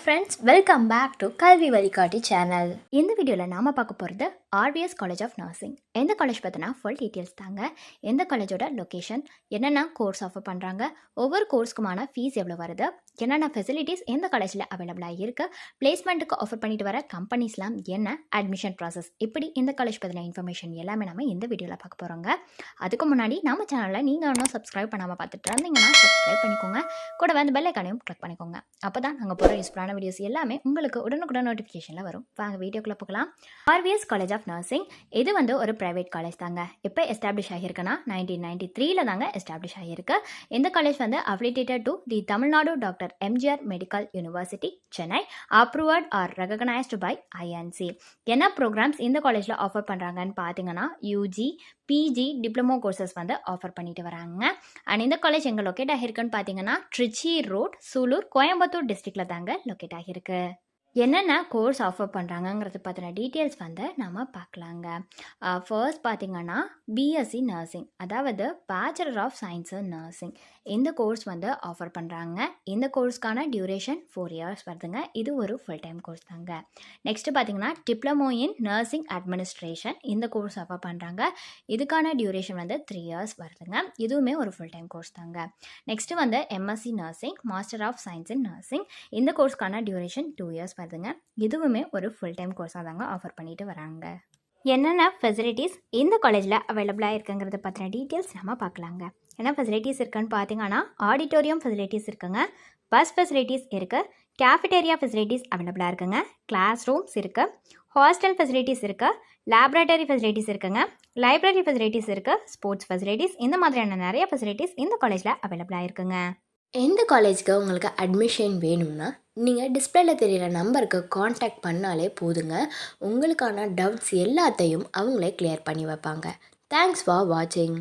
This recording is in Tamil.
Friends welcome back to Kalvi Vazhikatti channel இந்த வீடியோவில் நாம் பார்க்க போகிறது ஆர்விஎஸ் காலேஜ் ஆஃப் நர்சிங் எந்த காலேஜ் பார்த்தினா ஃபுல் டீட்டெயில்ஸ் தாங்க. எந்த காலேஜோட லொக்கேஷன் என்னென்ன கோர்ஸ் ஆஃபர் பண்ணுறாங்க ஒவ்வொரு கோர்ஸ்க்குமான ஃபீஸ் எவ்வளோ வருது என்னென்ன ஃபெசிலிட்டிஸ் எந்த காலேஜில் அவைலபிளாக இருக்குது பிளேஸ்மெண்ட்டுக்கு ஆஃபர் பண்ணிட்டு வர கம்பெனிஸ்லாம் என்ன அட்மிஷன் ப்ராசஸ் இப்படி இந்த காலேஜ் பற்றின இன்ஃபர்மேஷன் எல்லாமே நம்ம இந்த வீடியோவில் பார்க்க போகிறோங்க அதுக்கு முன்னாடி நம்ம சேனலில் நீங்கள் இன்னும் சப்ஸ்கிரைப் பண்ணாமல் பார்த்துட்டு இருந்தீங்கன்னா சப்ஸ்கிரைப் பண்ணிக்கோங்க. கூட வந்து பெல் ஐக்கானையும் கிளிக் பண்ணிக்கோங்க. அப்போ தான் நாங்கள் போகிற யூஸ் யூஸ்ஃபுல்லான வீடியோஸ் எல்லாமே உங்களுக்கு உடனுக்குடன் நோட்டிஃபிகேஷனில் வரும். வாங்க வீடியோக்குள்ளே போகலாம். ஆர்விஎஸ் காலேஜ் ஆஃப் நர்சிங் இது வந்து ஒரு ப்ரைவேட் காலேஜ் தாங்க. எப்போ எஸ்டாப்ளிஷ் ஆகியிருக்குன்னா நைன்டீன் நைன்டி த்ரீல தாங்க எஸ்டாப்ளிஷ் ஆகியிருக்கு. இந்த காலேஜ் வந்து affiliated to the Tamil Nadu doctor MGR medical university Chennai approved or recognised by INC என்ன ப்ரோக்ராம்ஸ் இந்த காலேஜில் ஆஃபர் பண்ணுறாங்கன்னு பார்த்தீங்கன்னா யூஜி பிஜி டிப்ளமோ கோர்சஸ் வந்து ஆஃபர் பண்ணிட்டு வராங்க. அண்ட் இந்த காலேஜ் எங்கே லொக்கேட் ஆகிருக்குன்னு பார்த்தீங்கன்னா ட்ரிச்சி ரோட் சூலூர் கோயம்புத்தூர் டிஸ்ட்ரிக்டில் தாங்க லொக்கேட் ஆகியிருக்கு என்னென்ன கோர்ஸ் ஆஃபர் பண்ணுறாங்கங்கிறது பற்றின டீட்டெயில்ஸ் வந்து நம்ம பார்க்கலாங்க. ஃபர்ஸ்ட் பார்த்தீங்கன்னா பிஎஸ்சி நர்சிங் அதாவது பேச்சுலர் ஆஃப் சயின்ஸ் நர்சிங் இந்த கோர்ஸ் வந்து ஆஃபர் பண்ணுறாங்க இந்த கோர்ஸ்க்கான டியூரேஷன் ஃபோர் இயர்ஸ் வருதுங்க. இது ஒரு ஃபுல் டைம் கோர்ஸ் தாங்க. நெக்ஸ்ட்டு பார்த்தீங்கன்னா டிப்ளமோ இன் நர்சிங் அட்மினிஸ்ட்ரேஷன் இந்த கோர்ஸ் ஆஃபர் பண்ணுறாங்க இதுக்கான டியூரேஷன் வந்து த்ரீ இயர்ஸ் வருதுங்க. இதுவுமே ஒரு ஃபுல் டைம் கோர்ஸ் தாங்க. நெக்ஸ்ட்டு வந்து MSc nursing master of science in nursing இந்த கோர்ஸ்க்கான டியூரேஷன் டூ இயர்ஸ் வருதுங்க இதுவுமே ஒரு ஃபுல் டைம் கோர்ஸாக தாங்க ஆஃபர் பண்ணிட்டு வராங்க. என்னென்ன ஃபெசிலிட்டிஸ் இந்த காலேஜில் அவைலபிளாக இருக்குங்கிறத பற்றின டீட்டெயில்ஸ் நம்ம பார்க்கலாங்க. என்ன ஃபெசிலிட்டிஸ் இருக்குன்னு பார்த்தீங்கன்னா ஆடிட்டோரியம் ஃபெசிலிட்டிஸ் இருக்குங்க. பஸ் ஃபெசிலிட்டிஸ் இருக்குது கேஃபிடேரியா ஃபெசிலிட்டிஸ் அவைலபிளாக இருக்குங்க. கிளாஸ் ரூம்ஸ் இருக்குது ஹாஸ்டல் ஃபெசிலிட்டிஸ் இருக்குது லேப்ரேட்டரி ஃபெசிலிட்டிஸ் இருக்குங்க. லைப்ரரி ஃபெசிலிட்டிஸ் இருக்குது ஸ்போர்ட்ஸ் ஃபெசிலிட்டிஸ் இந்த மாதிரியான நிறைய ஃபெசிலிட்டிஸ் இந்த காலேஜில் அவைலபிளாக இருக்குங்க. எந்த காலேஜ்க்கு உங்களுக்கு அட்மிஷன் வேணும்னா நீங்கள் டிஸ்பிளேல தெரியிற நம்பருக்கு காண்டாக்ட் பண்ணாலே போதுங்க. உங்களுக்கான டவுட்ஸ் எல்லாத்தையும் அவங்களே கிளியர் பண்ணி வைப்பாங்க. தேங்க்ஸ் ஃபார் வாட்சிங்